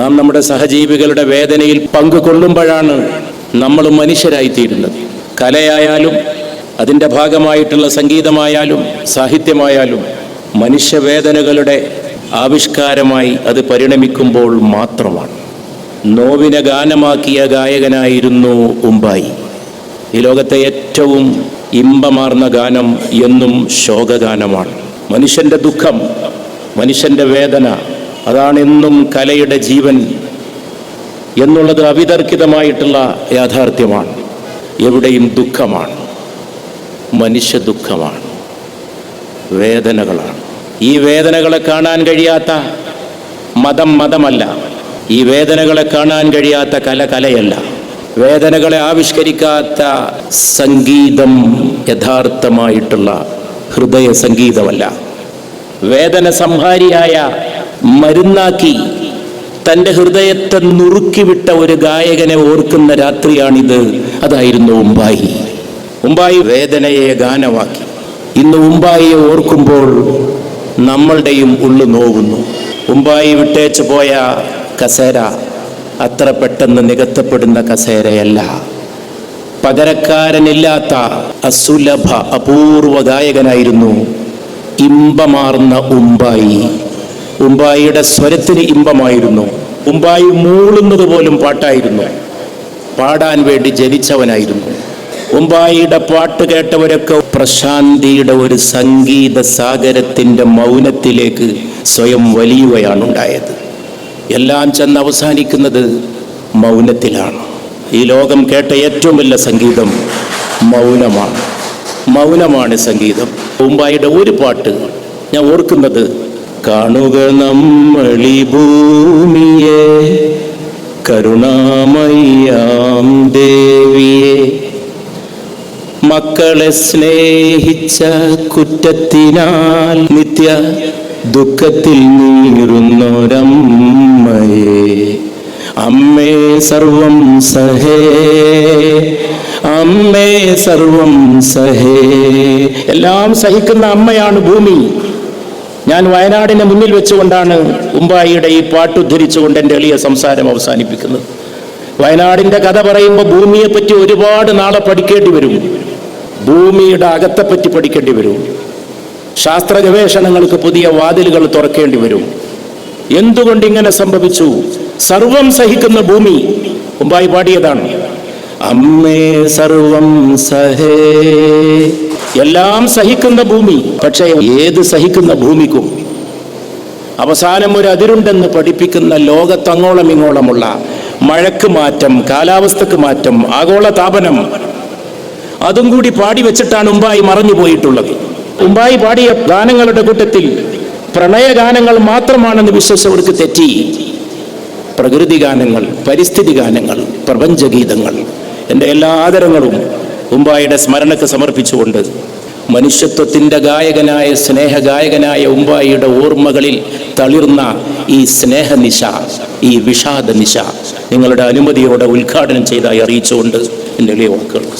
നാം നമ്മുടെ സഹജീവികളുടെ വേദനയിൽ പങ്കുകൊള്ളുമ്പോഴാണ് നമ്മൾ മനുഷ്യരായിത്തീരുന്നത്. കലയായാലും അതിന്റെ ഭാഗമായിട്ടുള്ള സംഗീതമായാലും സാഹിത്യമായാലും മനുഷ്യവേദനകളുടെ ആവിഷ്കാരമായി അത് പരിണമിക്കുമ്പോൾ മാത്രമാണ്. നോവിനെ ഗാനമാക്കിയ ഗായകനായിരുന്നു ഉമ്പായി. ഈ ലോകത്തെ ഏറ്റവും ഇമ്പമാർന്ന ഗാനം എന്നും ശോകഗാനമാണ്. മനുഷ്യന്റെ ദുഃഖം മനുഷ്യന്റെ വേദന അതാണെന്നും കലയുടെ ജീവൻ എന്നുള്ളത് അവിതർക്കിതമായിട്ടുള്ള യാഥാർത്ഥ്യമാണ്. എവിടെയും ദുഃഖമാണ്. മനുഷ്യ ദുഃഖമാണ്. വേദനകളാണ്. ഈ വേദനകളെ കാണാൻ കഴിയാത്ത മതം മതമല്ല. ഈ വേദനകളെ കാണാൻ കഴിയാത്ത കല കലയല്ല. വേദനകളെ ആവിഷ്കരിക്കാത്ത സംഗീതം യഥാർത്ഥമായിട്ടുള്ള ഹൃദയ സംഗീതമല്ല. വേദന സംഹാരിയായ മരുന്നാക്കി തന്റെ ഹൃദയത്തെ നുറുക്കിവിട്ട ഒരു ഗായകനെ ഓർക്കുന്ന രാത്രിയാണിത്. അതായിരുന്നു ഉമ്പായി. ഉമ്പായി വേദനയെ ഗാനമാക്കി. ഇന്ന് ഉമ്പായിയെ ഓർക്കുമ്പോൾ നമ്മളുടെയും ഉള്ളു നോവുന്നു. ഉമ്പായി വിട്ടേച്ചു പോയ കസേര അത്ര പെട്ടെന്ന് നികത്തപ്പെടുന്ന കസേരയല്ല. പകരക്കാരനില്ലാത്ത അസുലഭ അപൂർവ ഗായകനായിരുന്നു ഇമ്പമാർന്ന ഉമ്പായി. ഉമ്പായിയുടെ സ്വരത്തിന് ഇമ്പമായിരുന്നു. ഉമ്പായി മൂളുന്നത് പോലും പാട്ടായിരുന്നു. പാടാൻ വേണ്ടി ജനിച്ചവനായിരുന്നു. ഉമ്പായിയുടെ പാട്ട് കേട്ടവരൊക്കെ പ്രശാന്തിയുടെ ഒരു സംഗീത സാഗരത്തിന്റെ മൗനത്തിലേക്ക് സ്വയം വലിയുകയാണ് ഉണ്ടായത് എല്ലാം ചെന്ന് അവസാനിക്കുന്നത് മൗനത്തിലാണ്. ഈ ലോകം കേട്ട ഏറ്റവും വലിയ സംഗീതം മൗനമാണ്. മൗനമാണ് സംഗീതം. ഉമ്പായിയുടെ ഒരു പാട്ട് ഞാൻ ഓർക്കുന്നത് കാണുക നമ്മളി ഭൂമിയെ. കരുണാമയ്യാം ദേവിയെ. മക്കളെ സ്നേഹിച്ച കുറ്റത്തിനാൽ നിത്യ ദുഃഖത്തിൽ നീറുന്നൊരമ്മയെ അമ്മേ സർവം സഹേ. അമ്മേ സർവം സഹേ. എല്ലാം സഹിക്കുന്ന അമ്മയാണ് ഭൂമി. ഞാൻ വയനാടിനെ മുന്നിൽ വെച്ചുകൊണ്ടാണ് ഉമ്പായിയുടെ ഈ പാട്ടുദ്ധരിച്ചുകൊണ്ട് എന്റെ എളിയ സംസാരം അവസാനിപ്പിക്കുന്നത്. വയനാടിന്റെ കഥ പറയുമ്പോൾ ഭൂമിയെപ്പറ്റി ഒരുപാട് നാളെ പഠിക്കേണ്ടി വരും. ഭൂമിയുടെ അകത്തെപ്പറ്റി പഠിക്കേണ്ടി വരും. ശാസ്ത്ര ഗവേഷണങ്ങൾക്ക് പുതിയ വാതിലുകൾ തുറക്കേണ്ടി വരും. എന്തുകൊണ്ട് ഇങ്ങനെ സംഭവിച്ചു? സർവം സഹിക്കുന്ന ഭൂമി മുമ്പായി പാടിയതാണ്. അമ്മേ സർവം സഹേ. എല്ലാം സഹിക്കുന്ന ഭൂമി പക്ഷേ ഏത് സഹിക്കുന്ന ഭൂമിക്കും അവസാനം ഒരു അതിരുണ്ടെന്ന് പഠിപ്പിക്കുന്ന ലോകത്തങ്ങോളം ഇങ്ങോളമുള്ള മഴക്ക് മാറ്റം കാലാവസ്ഥക്ക് മാറ്റം ആഗോള താപനം അതും കൂടി പാടി വെച്ചിട്ടാണ് ഉമ്പായി മറഞ്ഞു പോയിട്ടുള്ളത്. ഉമ്പായി പാടിയ ഗാനങ്ങളുടെ കൂട്ടത്തിൽ പ്രണയഗാനങ്ങൾ മാത്രമാണെന്ന് വിശ്വസിച്ചവർക്ക് തെറ്റി. പ്രകൃതി ഗാനങ്ങൾ പരിസ്ഥിതി ഗാനങ്ങൾ പ്രപഞ്ചഗീതങ്ങൾ എന്റെ എല്ലാ ആദരങ്ങളും ഉമ്പായുടെ സ്മരണക്ക് സമർപ്പിച്ചുകൊണ്ട് മനുഷ്യത്വത്തിന്റെ ഗായകനായ സ്നേഹഗായകനായ ഉമ്പായിയുടെ ഓർമ്മകളിൽ തളിർന്ന ഈ സ്നേഹനിശ ഈ വിഷാദനിശ നിങ്ങളുടെ അനുമതിയോടെ ഉദ്ഘാടനം ചെയ്തായി അറിയിച്ചുകൊണ്ട് എന്റെ ഇളയ വാക്കുകൾക്ക്